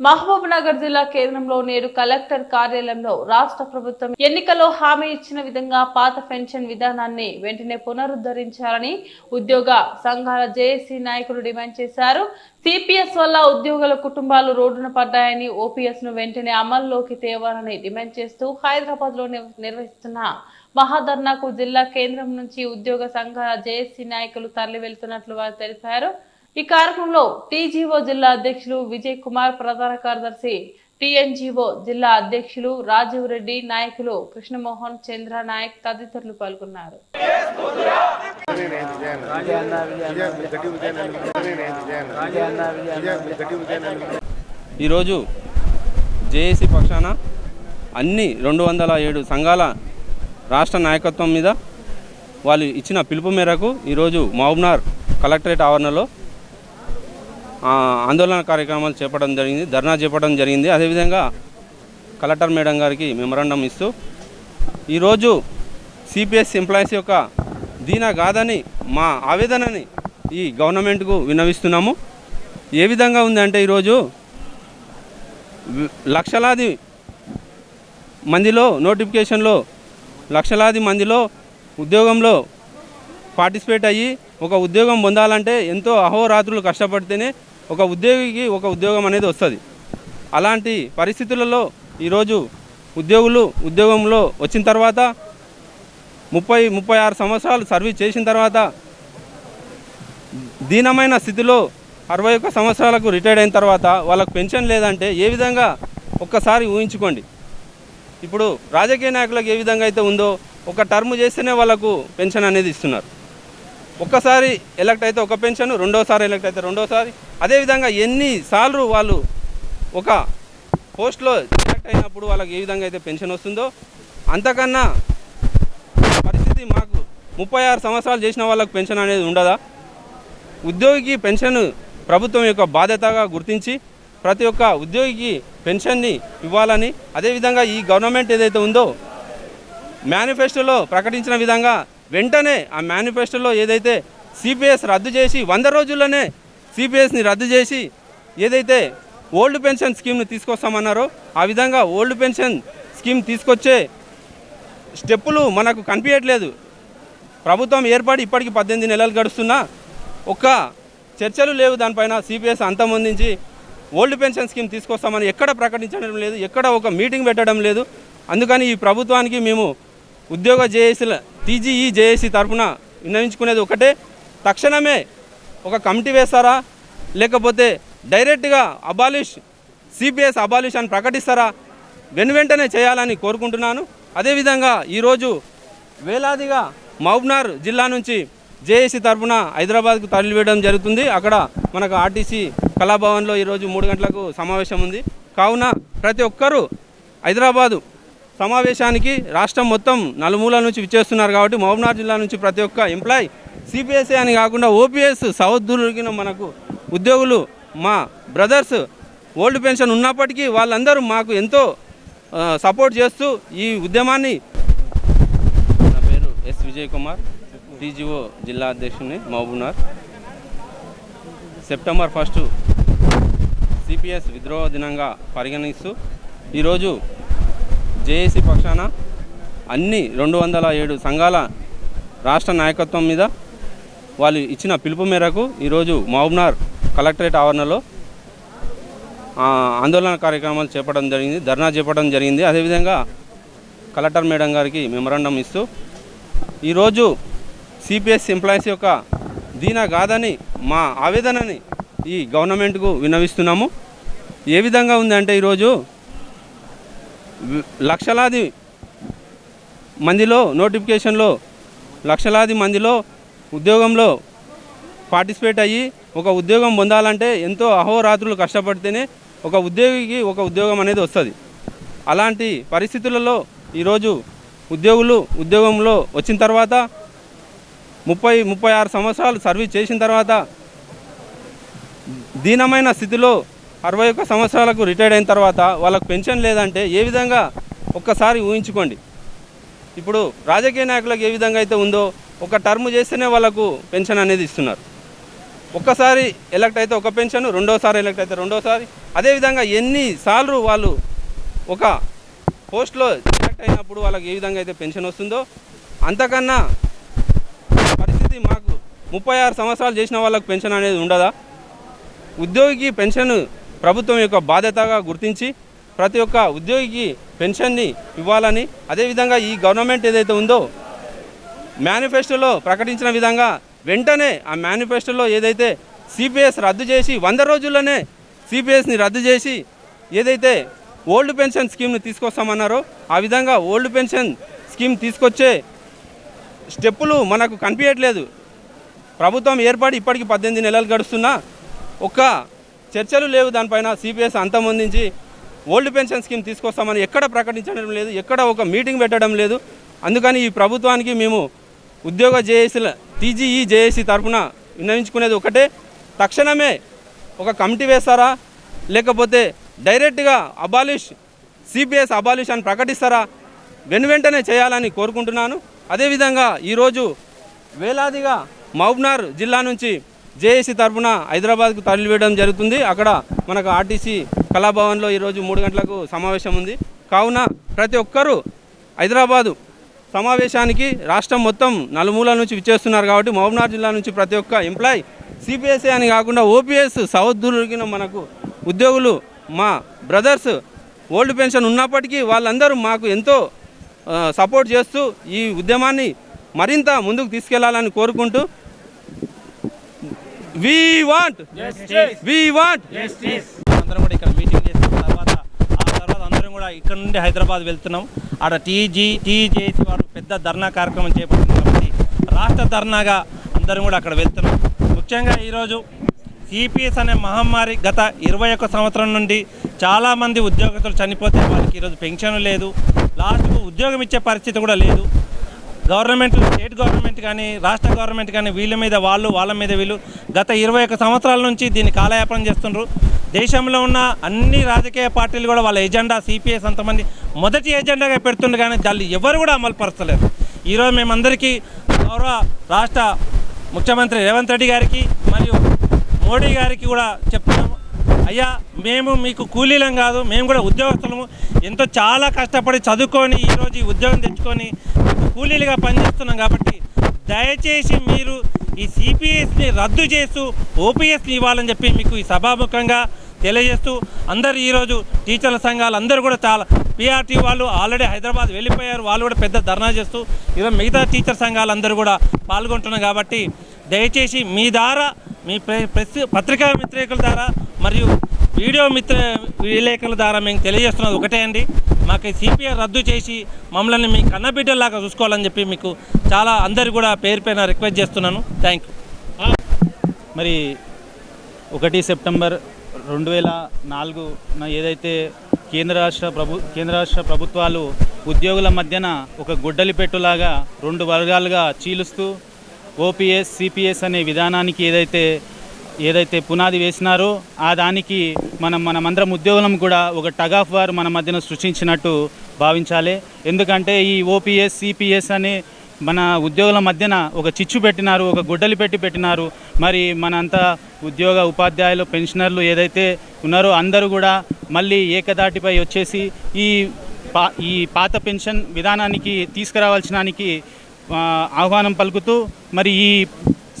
మహబూబ్ నగర్ జిల్లా కేంద్రంలో నేడు కలెక్టర్ కార్యాలయంలో రాష్ట్ర ప్రభుత్వం ఎన్నికల్లో హామీ ఇచ్చిన విధంగా పాత పెన్షన్ విధానాన్ని వెంటనే పునరుద్ధరించాలని ఉద్యోగ సంఘాల జేఏసీ నాయకులు డిమాండ్ చేశారు. సిపిఎస్ వల్ల ఉద్యోగుల కుటుంబాలు రోడ్డున పడ్డాయని ఓపీఎస్ను వెంటనే అమల్లోకి తేవాలని డిమాండ్ చేస్తూ హైదరాబాద్లో నిర్వహిస్తున్న మహాధర్నాకు జిల్లా కేంద్రం నుంచి ఉద్యోగ సంఘాల జేఏసీ నాయకులు తరలి వెళ్తున్నట్లు వారు తెలిపారు. ఈ కార్యక్రమంలో టీజీఓ జిల్లా అధ్యక్షులు విజయ్ కుమార్ ప్రధాన కార్యదర్శి టీఎన్జీఓ జిల్లా అధ్యక్షులు రాజీవ్ రెడ్డి నాయకులు కృష్ణమోహన్ చంద్ర నాయక్ తదితరులు పాల్గొన్నారు. ఈరోజు జేఏసీ పక్షాన అన్ని రెండు వందల ఏడు సంఘాల రాష్ట్ర నాయకత్వం మీద వాళ్ళు ఇచ్చిన పిలుపు మేరకు ఈరోజు మహబూబ్నార్ కలెక్టరేట్ ఆవరణలో ఆందోళన కార్యక్రమాలు చేపట్టడం జరిగింది ధర్నా చేపట్టడం జరిగింది. అదేవిధంగా కలెక్టర్ మేడం గారికి మెమరాండం ఇస్తూ ఈరోజు సిపిఎస్ ఎంప్లాయీస్ యొక్క దీన కాదని మా ఆవేదనని ఈ గవర్నమెంట్కు విన్నవిస్తున్నాము. ఏ విధంగా ఉందంటే ఈరోజు లక్షలాది మందిలో నోటిఫికేషన్లో లక్షలాది మందిలో ఉద్యోగంలో పార్టిసిపేట్ అయ్యి ఒక ఉద్యోగం పొందాలంటే ఎంతో అహోరాత్రులు కష్టపడితేనే ఒక ఉద్యోగికి ఒక ఉద్యోగం అనేది వస్తుంది. అలాంటి పరిస్థితులలో ఈరోజు ఉద్యోగులు ఉద్యోగంలో వచ్చిన తర్వాత ముప్పై ముప్పై ఆరు సంవత్సరాలు సర్వీస్ చేసిన తర్వాత దీనమైన స్థితిలో అరవై ఒక్క సంవత్సరాలకు రిటైర్డ్ అయిన తర్వాత వాళ్ళకు పెన్షన్ లేదంటే ఏ విధంగా ఒక్కసారి ఊహించుకోండి. ఇప్పుడు రాజకీయ నాయకులకు ఏ విధంగా అయితే ఉందో ఒక టర్మ్ చేస్తేనే వాళ్ళకు పెన్షన్ అనేది ఇస్తున్నారు. ఒక్కసారి ఎలక్ట్ అయితే ఒక పెన్షన్ రెండోసారి ఎలక్ట్ అయితే రెండోసారి. అదేవిధంగా ఎన్నిసార్లు వాళ్ళు ఒక పోస్ట్లో సెలెక్ట్ అయినప్పుడు వాళ్ళకి ఏ విధంగా అయితే పెన్షన్ వస్తుందో అంతకన్నా పరిస్థితి మాకు ముప్పై ఆరు సంవత్సరాలు చేసిన వాళ్ళకి పెన్షన్ అనేది ఉండదా? ఉద్యోగికి పెన్షన్ ప్రభుత్వం యొక్క బాధ్యతగా గుర్తించి ప్రతి ఒక్క ఉద్యోగికి పెన్షన్ని ఇవ్వాలని అదేవిధంగా ఈ గవర్నమెంట్ ఏదైతే ఉందో మేనిఫెస్టోలో ప్రకటించిన విధంగా వెంటనే ఆ మేనిఫెస్టోలో ఏదైతే సిపిఎస్ రద్దు చేసి వంద రోజుల్లోనే సిపిఎస్ని రద్దు చేసి ఏదైతే ఓల్డ్ పెన్షన్ స్కీమ్ని తీసుకొస్తామన్నారో ఆ విధంగా ఓల్డ్ పెన్షన్ స్కీమ్ తీసుకొచ్చే స్టెప్పులు మనకు కనిపించట్లేదు. ప్రభుత్వం ఏర్పడి ఇప్పటికి పద్దెనిమిది నెలలు గడుస్తున్నా ఒక్క చర్చలు లేవు దానిపైన సిపిఎస్ అంతమొందించి ఓల్డ్ పెన్షన్ స్కీమ్ తీసుకొస్తామని ఎక్కడ ప్రకటించడం లేదు ఎక్కడ ఒక మీటింగ్ పెట్టడం లేదు. అందుకని ఈ ప్రభుత్వానికి మేము ఉద్యోగ జేఏసీల టీజీఈ జేఏసీ తరఫున విన్నవించుకునేది ఒకటే. తక్షణమే ఒక కమిటీ వేస్తారా? లేకపోతే డైరెక్ట్గా అబాలిష్ సిపిఎస్ అబాలిష్ అని ప్రకటిస్తారా? వెను వెంటనే చేయాలని కోరుకుంటున్నాను. అదేవిధంగా ఈరోజు వేలాదిగా మహబూబ్నార్ జిల్లా నుంచి జేఏసీ తరఫున హైదరాబాద్కు తరలివేయడం జరుగుతుంది. అక్కడ మనకు ఆర్టీసీ కళాభవన్లో ఈరోజు మూడు గంటలకు సమావేశం ఉంది. కావున ప్రతి ఒక్కరూ హైదరాబాదు సమావేశానికి రాష్ట్రం మొత్తం నలుమూల నుంచి విచ్చేస్తున్నారు కాబట్టి మహబూబ్నార్ జిల్లా నుంచి ప్రతి ఒక్క ఎంప్లాయ్ సిపిఎస్ఏ అని కాకుండా ఓపీఎస్ సౌత్ మనకు ఉద్యోగులు మా బ్రదర్స్ ఓల్డ్ పెన్షన్ ఉన్నప్పటికీ వాళ్ళందరూ మాకు ఎంతో సపోర్ట్ చేస్తూ ఈ ఉద్యమాన్ని నా పేరు ఎస్ విజయ్ కుమార్ టీజీఓ జిల్లా అధ్యక్షుని మహబూబ్నార్ సెప్టెంబర్ ఫస్ట్ సిపిఎస్ విద్రోహ దినంగా పరిగణిస్తూ ఈరోజు జేఏసీ పక్షాన అన్ని రెండు వందల ఏడు సంఘాల రాష్ట్ర నాయకత్వం మీద వాళ్ళు ఇచ్చిన పిలుపు మేరకు ఈరోజు మహబూబ్నార్ కలెక్టరేట్ ఆవరణలో ఆందోళన కార్యక్రమాలు చేపడం జరిగింది ధర్నా చేపడం జరిగింది. అదేవిధంగా కలెక్టర్ మేడం గారికి మెమరాండం ఇస్తూ ఈరోజు సిపిఎస్ ఎంప్లాయీస్ యొక్క దీన కాదని మా ఆవేదనని ఈ గవర్నమెంట్కు విన్నవిస్తున్నాము. ఏ విధంగా ఉందంటే ఈరోజు లక్షలాది మందిలో నోటిఫికేషన్లో లక్షలాది మందిలో ఉద్యోగంలో పార్టిసిపేట్ అయ్యి ఒక ఉద్యోగం పొందాలంటే ఎంతో అహోరాత్రులు కష్టపడితేనే ఒక ఉద్యోగికి ఒక ఉద్యోగం అనేది వస్తుంది. అలాంటి పరిస్థితులలో ఈరోజు ఉద్యోగులు ఉద్యోగంలో వచ్చిన తర్వాత ముప్పై ముప్పై ఆరు సంవత్సరాలు సర్వీస్ చేసిన తర్వాత దీనమైన స్థితిలో అరవై ఒక్క సంవత్సరాలకు రిటైర్డ్ అయిన తర్వాత వాళ్ళకు పెన్షన్ లేదంటే ఏ విధంగా ఒక్కసారి ఊహించుకోండి. ఇప్పుడు రాజకీయ నాయకులకు ఏ విధంగా అయితే ఉందో ఒక టర్మ్ చేస్తేనే వాళ్ళకు పెన్షన్ అనేది ఇస్తున్నారు. ఒక్కసారి ఎలక్ట్ అయితే ఒక పెన్షన్ రెండోసారి ఎలక్ట్ అయితే రెండోసారి. అదేవిధంగా ఎన్నిసార్లు వాళ్ళు ఒక పోస్ట్లో ఎలక్ట్ అయినప్పుడు వాళ్ళకి ఏ విధంగా అయితే పెన్షన్ వస్తుందో అంతకన్నా పరిస్థితి మాకు ముప్పై ఆరు సంవత్సరాలు చేసిన వాళ్ళకు పెన్షన్ అనేది ఉండదా? ఉద్యోగికి పెన్షన్ ప్రభుత్వం యొక్క బాధ్యతగా గుర్తించి ప్రతి ఒక్క ఉద్యోగికి పెన్షన్ని ఇవ్వాలని అదేవిధంగా ఈ గవర్నమెంట్ ఏదైతే ఉందో మేనిఫెస్టోలో ప్రకటించిన విధంగా వెంటనే ఆ మేనిఫెస్టోలో ఏదైతే సిపిఎస్ రద్దు చేసి వంద రోజుల్లోనే సిపిఎస్ని రద్దు చేసి ఏదైతే ఓల్డ్ పెన్షన్ స్కీమ్ని తీసుకొస్తామన్నారో ఆ విధంగా ఓల్డ్ పెన్షన్ స్కీమ్ తీసుకొచ్చే స్టెప్పులు మనకు కనిపించట్లేదు. ప్రభుత్వం ఏర్పడి ఇప్పటికి పద్దెనిమిది నెలలు గడుస్తున్నా ఒక్క చర్చలు లేవు దానిపైన సిపిఎస్ అంతమొందించి ఓల్డ్ పెన్షన్ స్కీమ్ తీసుకొస్తామని ఎక్కడ ప్రకటించడం లేదు ఎక్కడ ఒక మీటింగ్ పెట్టడం లేదు. అందుకని ఈ ప్రభుత్వానికి మేము ఉద్యోగ జేఏసీల టీజీఈ జేఏసీ తరఫున విన్నవించుకునేది ఒకటే. తక్షణమే ఒక కమిటీ వేస్తారా? లేకపోతే డైరెక్ట్గా అబాలిష్ సిపిఎస్ అబాలిష్ అని ప్రకటిస్తారా? వెను వెంటనే చేయాలని కోరుకుంటున్నాను. అదేవిధంగా ఈరోజు వేలాదిగా మహబ్నార్ జిల్లా నుంచి జేఏసీ తరఫున హైదరాబాద్కు తరలివేయడం జరుగుతుంది. అక్కడ మనకు ఆర్టీసీ కళాభవన్లో ఈరోజు మూడు గంటలకు సమావేశం ఉంది. కావున ప్రతి ఒక్కరూ హైదరాబాదు సమావేశానికి రాష్ట్రం మొత్తం నలుమూల నుంచి విచ్చేస్తున్నారు కాబట్టి మహబూబ్నగర్ జిల్లా నుంచి ప్రతి ఒక్క ఎంప్లాయ్ సిపిఎస్ఏ అని కాకుండా ఓపీఎస్ సౌదూరిగిన మనకు ఉద్యోగులు మా బ్రదర్స్ ఓల్డ్ పెన్షన్ ఉన్నప్పటికీ వాళ్ళందరూ మాకు ఎంతో సపోర్ట్ చేస్తూ ఈ ఉద్యమాన్ని మరింత ముందుకు తీసుకెళ్ళాలని కోరుకుంటూ వి వాంట్ వి వాంట్ అందరం కూడా ఇక్కడ మీటింగ్ చేసిన తర్వాత ఆ తర్వాత అందరం కూడా ఇక్కడ నుండి హైదరాబాద్ వెళ్తున్నాం. ఆడ టీజీ టీజేసి వారు పెద్ద ధర్నా కార్యక్రమం చేపడుతుంది కాబట్టి రాష్ట్ర ధర్నాగా అందరం కూడా అక్కడ వెళ్తున్నాం. ముఖ్యంగా ఈరోజు సిపిఎస్ అనే మహమ్మారి గత ఇరవై ఒక్క సంవత్సరం నుండి చాలామంది ఉద్యోగస్తులు చనిపోతే వాళ్ళకి ఈరోజు పెన్షన్ లేదు. లాస్ట్కు ఉద్యోగం ఇచ్చే పరిస్థితి కూడా లేదు. గవర్నమెంట్ స్టేట్ గవర్నమెంట్ కానీ రాష్ట్ర గవర్నమెంట్ కానీ వీళ్ళ మీద వాళ్ళు వాళ్ళ మీద వీళ్ళు గత ఇరవై ఒక్క సంవత్సరాల నుంచి దీన్ని కాలయాపనం చేస్తుండ్రు. దేశంలో ఉన్న అన్ని రాజకీయ పార్టీలు కూడా వాళ్ళ ఎజెండా సిపిఎస్ అంతమంది మొదటి ఎజెండాగా పెడుతుండే కానీ దాన్ని ఎవరు కూడా అమలు పరచలేరు ఈరోజు మేమందరికీ గౌరవ రాష్ట్ర ముఖ్యమంత్రి రేవంత్ రెడ్డి గారికి మరియు మోడీ గారికి కూడా చెప్తున్నాము. అయ్యా మేము మీకు కూలీలం కాదు మేము కూడా ఉద్యోగస్తులము. ఎంతో చాలా కష్టపడి చదువుకొని ఈరోజు ఈ ఉద్యోగం తెచ్చుకొని కూలీలుగా పనిచేస్తున్నాం కాబట్టి దయచేసి మీరు ఈ సిపిఎస్ని రద్దు చేస్తూ ఓపీఎస్ని ఇవ్వాలని చెప్పి మీకు ఈ సభాముఖంగా తెలియజేస్తూ అందరు ఈరోజు టీచర్ల సంఘాలు అందరూ కూడా చాలా పీఆర్టీ వాళ్ళు ఆల్రెడీ హైదరాబాద్ వెళ్ళిపోయారు. వాళ్ళు కూడా పెద్ద ధర్నా చేస్తూ ఈరోజు మిగతా టీచర్ సంఘాలు అందరూ కూడా పాల్గొంటున్నారు కాబట్టి దయచేసి మీ ద్వారా మీ ప్రెస్ పత్రికా మిత్రికల ద్వారా మరియు వీడియో మిత్ర విలేకరుల ద్వారా మేము తెలియజేస్తున్నది ఒకటే అండి. మాకు సిపిఐ రద్దు చేసి మమ్మల్ని మీ కన్నబిడ్డలాగా చూసుకోవాలని చెప్పి మీకు చాలా అందరు కూడా పేరు పైన రిక్వెస్ట్ చేస్తున్నాను. థ్యాంక్ యూ మరి ఒకటి సెప్టెంబర్ రెండు వేల నాలుగున ఏదైతే కేంద్ర రాష్ట్ర ప్రభు కేంద్ర రాష్ట్ర ప్రభుత్వాలు ఉద్యోగుల మధ్యన ఒక గుడ్డలి పెట్టులాగా రెండు వర్గాలుగా చీలుస్తూ ఓపీఎస్ సిపిఎస్ అనే విధానానికి ఏదైతే ఏదైతే పునాది వేసినారో ఆ దానికి మనం మనమందరం ఉద్యోగులం కూడా ఒక టగ్ ఆఫ్ వార్ మన మధ్యన సృష్టించినట్టు భావించాలి. ఎందుకంటే ఈ ఓపీఎస్ సిపిఎస్ అనే మన ఉద్యోగుల మధ్యన ఒక చిచ్చు పెట్టినారు ఒక గుడ్డలి పెట్టి పెట్టినారు. మరి మనంతా ఉద్యోగ ఉపాధ్యాయులు పెన్షనర్లు ఏదైతే ఉన్నారో అందరూ కూడా మళ్ళీ ఏకదాటిపై వచ్చేసి ఈ పా ఈ పాత పెన్షన్ విధానానికి తీసుకురావాల్సినానికి ఆహ్వానం పలుకుతూ మరి ఈ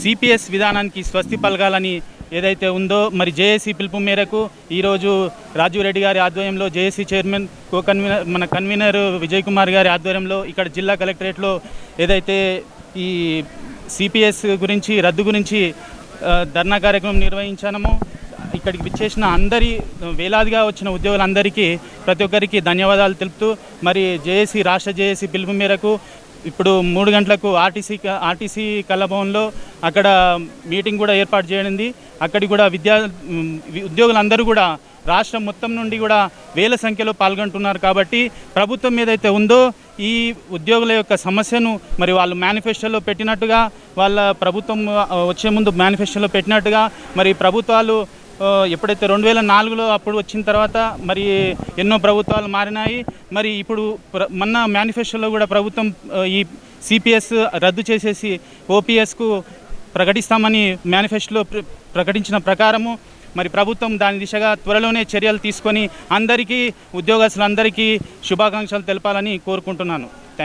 సిపిఎస్ విధానానికి స్వస్తి పలగాలని ఏదైతే ఉందో మరి జేఏసీ పిలుపు మేరకు ఈరోజు రాజీవ్ రెడ్డి గారి ఆధ్వర్యంలో జేఏసీ చైర్మన్ కో కన్వీనర్ మన కన్వీనర్ విజయ్ కుమార్ గారి ఆధ్వర్యంలో ఇక్కడ జిల్లా కలెక్టరేట్లో ఏదైతే ఈ సిపిఎస్ గురించి రద్దు గురించి ధర్నా కార్యక్రమం నిర్వహించామో ఇక్కడికి విచ్చేసిన అందరి వేలాదిగా వచ్చిన ఉద్యోగులందరికీ ప్రతి ఒక్కరికి ధన్యవాదాలు తెలుపుతూ మరి జేఏసీ రాష్ట్ర జేఏసీ పిలుపు మేరకు ఇప్పుడు మూడు గంటలకు ఆర్టీసీ క- ఆర్టీసీ కళభవన్లో అక్కడ మీటింగ్ కూడా ఏర్పాటు చేయనుంది. అక్కడికి కూడా విద్యా ఉద్యోగులందరూ కూడా రాష్ట్రం మొత్తం నుండి కూడా వేల సంఖ్యలో పాల్గొంటున్నారు కాబట్టి ప్రభుత్వం ఏదైతే ఉందో ఈ ఉద్యోగుల యొక్క సమస్యను మరి వాళ్ళు మేనిఫెస్టోలో పెట్టినట్టుగా వాళ్ళ ప్రభుత్వం వచ్చే ముందు మేనిఫెస్టోలో పెట్టినట్టుగా మరి ప్రభుత్వాలు ఎప్పుడైతే రెండు వేల నాలుగులో అప్పుడు వచ్చిన తర్వాత మరి ఎన్నో ప్రభుత్వాలు మారినాయి. మరి ఇప్పుడు ప్ర- మొన్న మేనిఫెస్టోలో కూడా ప్రభుత్వం ఈ సిపిఎస్ రద్దు చేసేసి ఓపీఎస్కు ప్రకటిస్తామని మేనిఫెస్టోలో ప్రకటించిన ప్రకారము మరి ప్రభుత్వం దాని దిశగా త్వరలోనే చర్యలు తీసుకొని అందరికీ ఉద్యోగస్తులందరికీ శుభాకాంక్షలు తెలపాలని కోరుకుంటున్నాను.